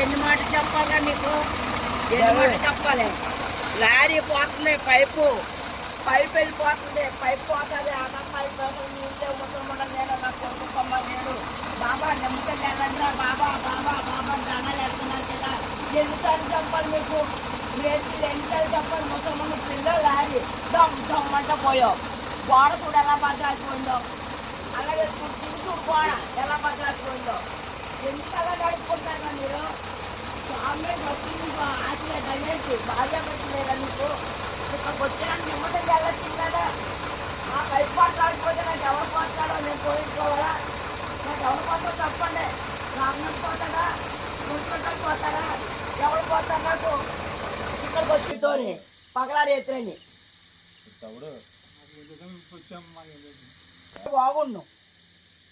ఎన్ని మాట చెప్పాలా నీకు? ఎన్ని చెప్పాలి? లారీ పోతుంది పైపు. పైపు వెళ్ళిపోతుంది పైపు పోతుంది. అన్న పైపు నేను నా కొడుకుమ్మ నేను. బాబా నమ్మకం లేదంటే బాబా బాబా బాబా దానాలు వెళ్తున్నాను కదా. ఎన్నిసార్లు చెప్పాలి మీకు? మీరు ఎన్నిసార్లు చెప్పాలి ముసమ్మ పిల్లలు లారీ. దమ్ దమ్ పోయావు. గోడ కూడా ఎలా బద్దలాసిపోయిందో అలాగే తింటూ గోడ ఎలా బద్దలాసిపోయిందో ఎంతగా నడుపుకుంటారా మీరు స్వామి ఆశ ఆశగా తగినట్టు భార్య పెట్టలేదా నీకు ఇక్కడికి వచ్చినా నిమ్మటం వెళ్ళొచ్చింది కదా ఆ పైపు మాట్లాడిపోతే నాకు ఎవరు పోతాడో నేను పోయించుకోవాలా? నాకు ఎవరు పోతాడో చెప్పండి. అన్నం పోతాడా ముట్టుకుంటా పోతాడా ఎవరు పోతారు నాకు? ఇక్కడికి వచ్చి తోని పగలారి బాగుండు.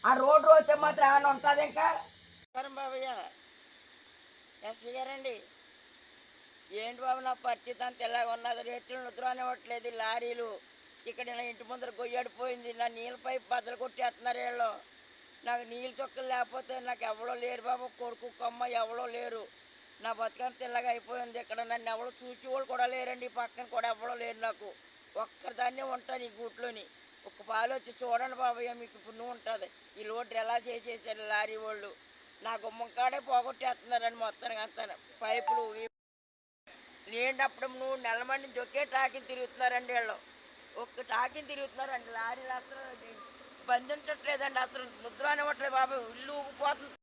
ఆ రోడ్డు వస్తే మాత్రం ఏమైనా ఉంటుంది ఇంకా? బాబయ్య ఎస్సీ గారండి. ఏంటి బాబు నా పరిస్థితి అంత ఎలాగ ఉన్నది? రేట్లు నిద్రనివ్వట్లేదు ఈ లారీలు. ఇక్కడ నా ఇంటి ముందర గొయ్యడిపోయింది నా నీళ్ళ పైపు బద్దలు కొట్టేస్తున్నారు వీళ్ళు. నాకు నీళ్ళు చొక్కలు లేకపోతే నాకు ఎవడో లేరు బాబు. కొడుకు కొమ్మ ఎవడో లేరు. నా బతుకంత ఇలాగ అయిపోయింది. ఇక్కడ నన్ను ఎవడో చూసి వాళ్ళు కూడా లేరండి. పక్కన కూడా ఎవడో లేరు నాకు. ఒక్కదాన్నే ఉంటాను ఈ గూట్లోని. ఒక పాలు వచ్చి చూడండి బాబయ్య మీకు పుణ్యం ఉంటుంది. ఈ లోడ్లు ఎలా చేసేసారు లారీ వాళ్ళు. నా గుమ్మం కాడే పోగొట్టేస్తున్నారండి మొత్తానికి అంతా పైపులు లేనప్పుడు నువ్వు నెలమండి జొక్కే టాకిని తిరుగుతున్నారండి వీళ్ళు. ఒక్క టాకిని తిరుగుతున్నారండి. లారీలు అసలు బంధించట్లేదండి. అసలు ముద్ర అనివ్వట్లేదు బాబు. ఇల్లు ఊగిపోతుంది.